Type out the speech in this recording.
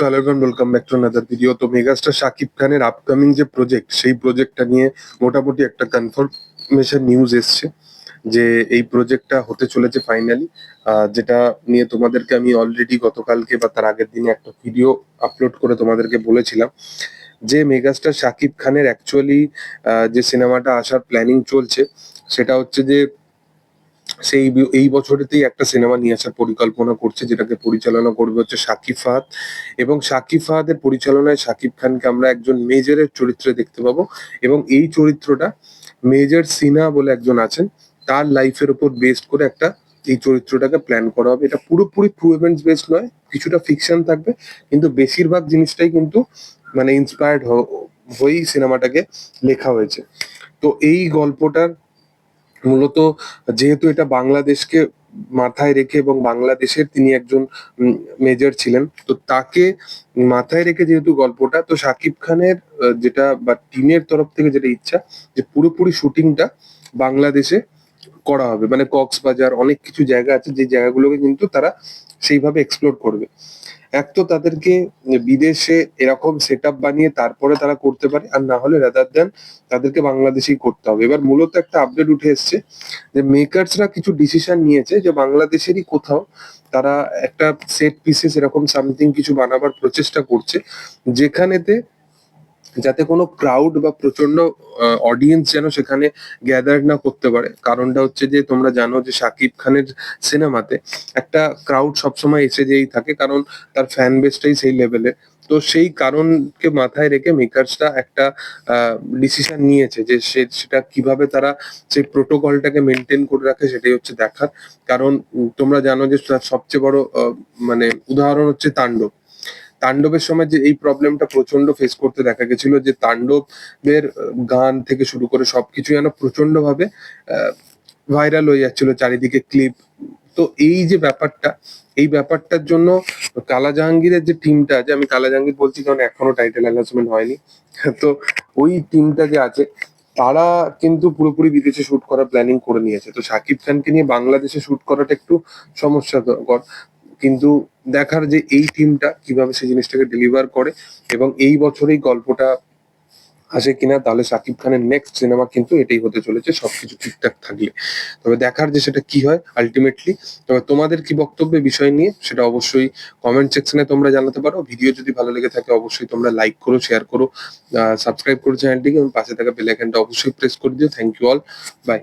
So hello welcome back to another video তো megastar Shakib খানের upcoming যে প্রজেক্ট সেই প্রজেক্টটা নিয়ে মোটামুটি একটা কনফার্মেশন নিউজ এসছে যে এই প্রজেক্টটা হতে চলেছে ফাইনালি যেটা নিয়ে তোমাদেরকে আমি অলরেডি গতকালকে বা তার আগের দিনে একটা ভিডিও আপলোড করে তোমাদেরকে বলেছিলাম যে মেগাস্টার শাকিব খানের অ্যাকচুয়ালি যে সিনেমাটা আসার প্ল্যানিং চলছে, সেটা হচ্ছে যে সেই এই বছরেতেই একটা সিনেমা নিয়ে আসার পরিকল্পনা করছে, যেটাকে পরিচালনা করবে হচ্ছে শাকিব ফাহাদ। এবং শাকিব ফাহাদের পরিচালনায় সাকিব খানকে আমরা একজন মেজরের চরিত্রে দেখতে পাবো। এবং এই চরিত্রটা মেজর সিনহা বলে একজন আছেন, তার লাইফের উপর বেসড করে একটা এই চরিত্রটাকে প্ল্যান করা হবে। এটা পুরোপুরি ট্রু ইভেন্টস বেসড নয়, কিছুটা ফিকশন থাকবে, কিন্তু বেশিরভাগ জিনিসটাই কিন্তু মানে ইন্সপায়ার্ড হয়েই সিনেমাটাকে লেখা হয়েছে। তো এই গল্পটার মূলত যেহেতু এটা বাংলাদেশকে মাথায় রেখে এবং বাংলাদেশের তিনি একজন মেজর ছিলেন, তো তাকে মাথায় রেখে যেহেতু গল্পটা, তো শাকিব খানের যেটা বা টিমের তরফ থেকে যেটা ইচ্ছা, যে পুরোপুরি শুটিংটা বাংলাদেশে করা হবে। মানে কক্সবাজার, অনেক কিছু জায়গা আছে, যে জায়গাগুলোকে কিন্তু তারা সেইভাবে এক্সপ্লোর করবে। এক তো তাদেরকে বিদেশে এরকম সেট বানিয়ে তারপরে তারা করতে পারে, আর না হলে রাদার দেন তাদেরকে বাংলাদেশেই করতে হবে। এবার মূলত একটা আপডেট উঠে এসছে যে মেকার্সরা কিছু ডিসিশন নিয়েছে যে বাংলাদেশেরই কোথাও তারা একটা সেট পিসেস এরকম সামথিং কিছু বানাবার প্রচেষ্টা করছে, যেখানেতে যাতে কোনো ক্রাউড বা প্রচণ্ড অডিয়েন্স যেন সেখানে গ্যাদার না করতে পারে। কারণটা হচ্ছে যে, তোমরা জানো যে শাকিব খানের সিনেমাতে একটা ক্রাউড সবসময় এসে যেই থাকে, কারণ তার ফ্যান বেসটাই সেই লেভেলে তো সেই কারণকে মাথায় রেখে মেকার্সরা একটা ডিসিশন নিয়েছে যে সেটা কীভাবে তারা সেই প্রোটোকলটাকে মেনটেন করে রাখে সেটাই হচ্ছে দেখার। কারণ তোমরা জানো যে সবচেয়ে বড় মানে উদাহরণ হচ্ছে তাণ্ডব। তাণ্ডবের সময় যে এই প্রবলেমটা প্রচণ্ড ফেস করতে দেখা গেছিল, যে তাণ্ডবের গান থেকে শুরু করে সবকিছু যেন প্রচণ্ড ভাবে ভাইরাল হয়ে যাচ্ছিল, চারিদিকে ক্লিপ তো এই যে ব্যাপারটা, এই ব্যাপারটার জন্য কালা জাহাঙ্গীরের যে টিমটা আছে, আমি কালা জাহাঙ্গীর বলছি কারণ এখনও টাইটেল অ্যানাউন্সমেন্ট হয়নি, তো ওই টিমটা যে আছে, তারা কিন্তু পুরোপুরি বিদেশে শুট করার প্ল্যানিং করে নিয়েছে। তো শাকিব খানকে নিয়ে বাংলাদেশে শুট করাটা একটু সমস্যাকর। কিন্তু দেখার যে এই টিমটা কীভাবে সেই জিনিসটাকে ডেলিভার করে এবং এই বছরেই গল্পটা আসে কিনা, তাহলে শাকিব খানের নেক্সট সিনেমা কিন্তু এটাই হতে চলেছে, সবকিছু ঠিকঠাক থাকলে। তবে দেখার যে সেটা কি হয় আলটিমেটলি তবে তোমাদের কি বক্তব্য বিষয় নিয়ে, সেটা অবশ্যই কমেন্ট সেকশনে তোমরা জানাতে পারো। ভিডিও যদি ভালো লেগে থাকে, অবশ্যই তোমরা লাইক করো শেয়ার করো সাবস্ক্রাইব করো চ্যানেলটিকে এবং পাশে থাকা বেল অবশ্যই প্রেস করে দিও। Thank you all by